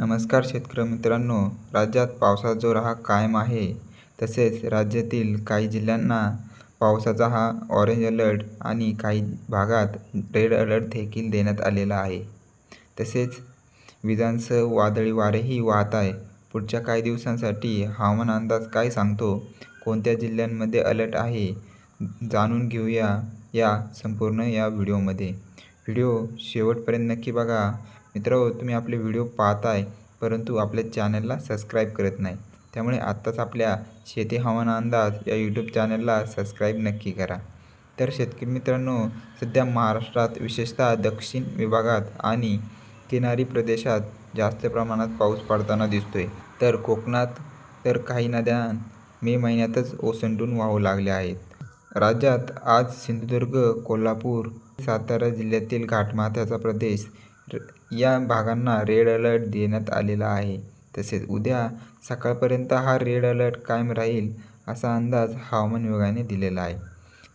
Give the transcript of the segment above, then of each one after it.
नमस्कार शेतकरी मित्रांनो राज्यात पावसाचा जोर हा कायम आहे. तसेच राज्यातील काही जिल्ह्यांना पावसाचा हा ऑरेंज अलर्ट आणि काही भागात रेड अलर्ट देखील देण्यात आलेला आहे. तसेच विजांसह वादळी वारेही वाहत आहे. पुढच्या काही दिवसांसाठी हवामान अंदाज काय सांगतो? कोणत्या जिल्ह्यांमध्ये अलर्ट आहे? जाणून घेऊया या संपूर्ण या व्हिडिओमध्ये व्हिडिओ शेवटपर्यंत नक्की बघा. मित्र तुम्ही आपले व्हिडिओ पाहताय परंतु आपल्या चॅनलला सबस्क्राईब करत नाही. त्यामुळे आत्ताच आपल्या शेती हवामान अंदाज या यूट्यूब चॅनलला सबस्क्राईब नक्की करा. तर शेतकरी मित्रांनो सध्या महाराष्ट्रात विशेषतः दक्षिण विभागात आणि किनारी प्रदेशात जास्त प्रमाणात पाऊस पडताना दिसतोय. तर कोकणात तर काही नद्या मे महिन्यातच ओसंडून वाहू लागल्या आहेत. राज्यात आज सिंधुदुर्ग कोल्हापूर सातारा जिल्ह्यातील घाटमाथ्याचा प्रदेश या भागांना रेड अलर्ट देण्यात आलेला आहे. तसेच उद्या सकाळपर्यंत हा रेड अलर्ट कायम राहील असा अंदाज हवामान विभागाने दिलेला आहे.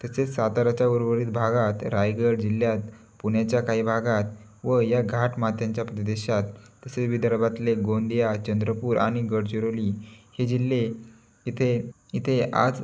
तसेच साताराच्या उर्वरित भागात रायगड जिल्ह्यात पुण्याच्या काही भागात व या घाट माथ्यांच्या प्रदेशात तसेच विदर्भातले गोंदिया चंद्रपूर आणि गडचिरोली हे जिल्हे इथे इथे आज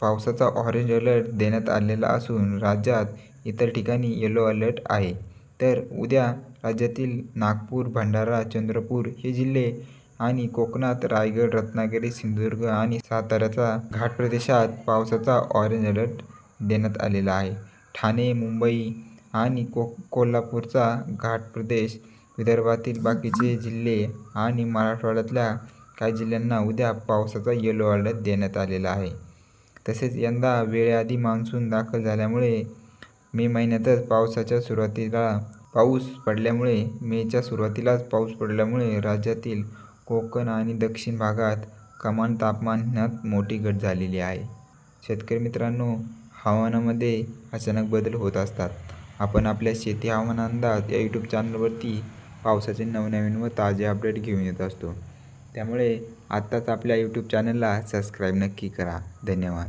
पावसाचा ऑरेंज अलर्ट देण्यात आलेला असून राज्यात इतर ठिकाणी येलो अलर्ट आहे. तर उद्या राज्यातील नागपूर भंडारा चंद्रपूर हे जिल्हे आणि कोकणात रायगड रत्नागिरी सिंधुदुर्ग आणि साताऱ्याचा घाट प्रदेशात पावसाचा ऑरेंज अलर्ट देण्यात आलेला आहे. ठाणे मुंबई आणि को कोल्हापूरचा घाट प्रदेश विदर्भातील बाकीचे जिल्हे आणि मराठवाड्यातल्या काही जिल्ह्यांना उद्या पावसाचा येलो अलर्ट देण्यात आलेला आहे. तसेच यंदा वेळेआधी मान्सून दाखल झाल्यामुळे मे महिन्यातच पावसाच्या सुरुवातीला पाऊस पडल्यामुळे मेच्या सुरुवातीलाच पाऊस पडल्यामुळे राज्यातील कोकण आणि दक्षिण भागात कमाल तापमानात मोठी घट झालेली आहे. शेतकरी मित्रांनो हवामानामध्ये अचानक बदल होत असतात. आपण आपल्या शेती हवामान अंदाज या यूट्यूब चॅनलवरती पावसाचे नवनवीन व ताजे अपडेट घेऊन येत असतो. त्यामुळे आत्ताच आपल्या यूट्यूब चॅनलला सबस्क्राईब नक्की करा. धन्यवाद.